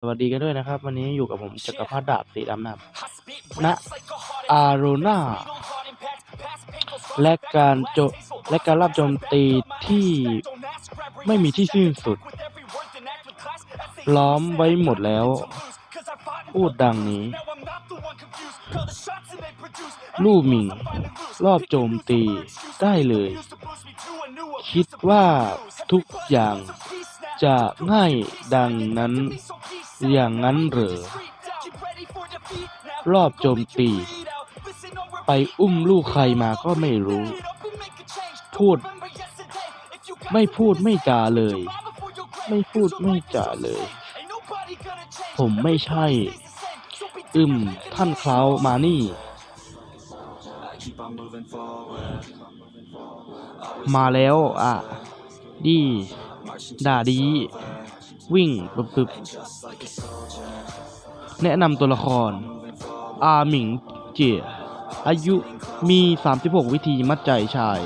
สวัสดีกันด้วยนะครับ วันนี้อยู่กับผมจักรพรรดิดาบสีดำนะครับณอารูนาและการโจและการรับโจมตีที่ไม่มีที่สิ้นสุด ล้อมไว้หมดแล้ว พูดดังนี้ ลู่หมิง รอบโจมตีได้เลย คิดว่าทุกอย่างจะง่ายดังนั้น อย่างนั้นเหรอ รอบโจมตี ไปอุ้มลูกใครมาก็ไม่รู้ พูด ไม่พูดไม่จาเลย ไม่พูดไม่จาเลย ผมไม่ใช่ อึมท่านเคล้ามานี่ มาแล้วอะ ดี ด่าดี วิ่งปึ๊บปึ๊บแนะนำตัวละคร อาหมิงเจียอายุมี 36 วิธีมัดใจชาย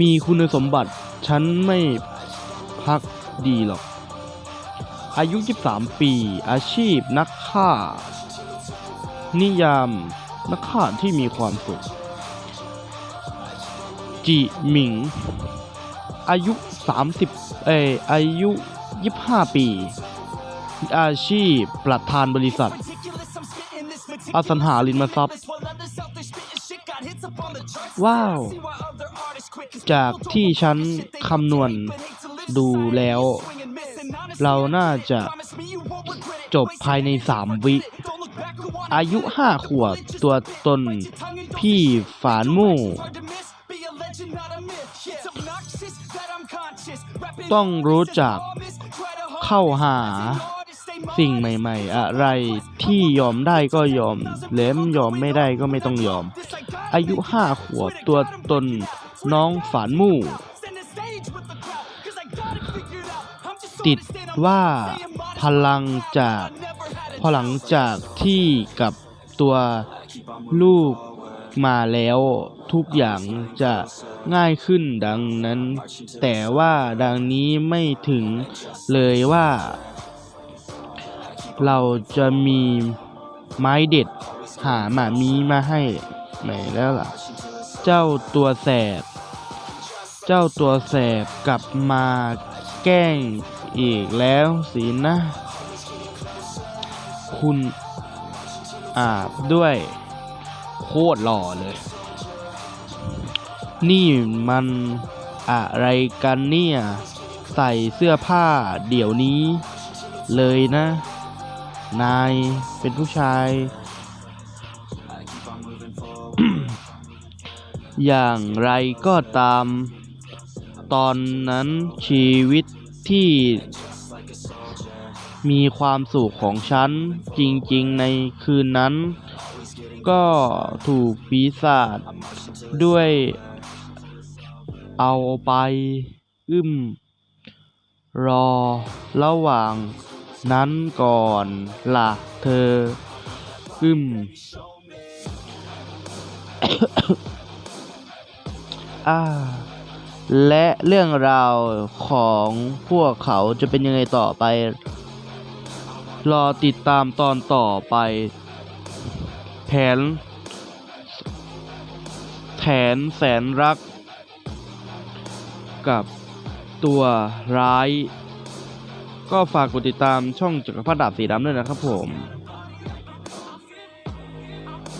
มีคุณสมบัติ ฉันไม่พักดีหรอก อายุ 23 ปี อาชีพนักฆ่า นิยามนักฆ่าที่มีความสุข จิหมิง อายุ 30เอยอายุ 25 ปี อาชีพประธานบริษัท อสังหาริมทรัพย์ ว้าว จากที่ฉันคำนวณดูแล้ว เราน่าจะจบภายใน 3 วิ อายุ 5 ขวบ ตัวตน พี่ฝานมู่ ต้องรู้จักเข้าหาสิ่งใหม่ ๆ อะไรที่ยอมได้ก็ยอมเล้มยอมไม่ได้ก็ไม่ต้องยอม อายุห้าขวบตัวตนน้องฝานมู่ ติดว่าพลังจากพอหลังจากที่กับตัวลูกมาแล้ว ทุกอย่างจะง่ายขึ้นดังนั้น แต่ว่าดังนี้ไม่ถึงเลยว่า เราจะมีไม้เด็ดหาหมามีมาให้ไหนแล้วล่ะ เจ้าตัวแสบ เจ้าตัวแสบกลับมาแกล้งอีกแล้วสินะ คุณอาบด้วย โคตรหล่อเลย นี่มันอะไรกันเนี่ย ใส่เสื้อผ้าเดี๋ยวนี้ เลยนะ นายเป็นผู้ชาย อย่างไรก็ตาม ตอนนั้นชีวิตที่มีความสุขของฉัน จริงๆในคืนนั้น ก็ถูกปีศาจด้วย เอาไปอึมรอ ระหว่าง นั้นก่อนล่ะเธอ อึมอ่าและเรื่องราวของพวกเขาจะเป็นยังไงต่อไป รอติดตามตอนต่อไป แผน แผนแสนรัก กับตัวร้าย ก็ฝากกดติดตามช่องจักรพรรดิดาบสีดำด้วยนะครับผม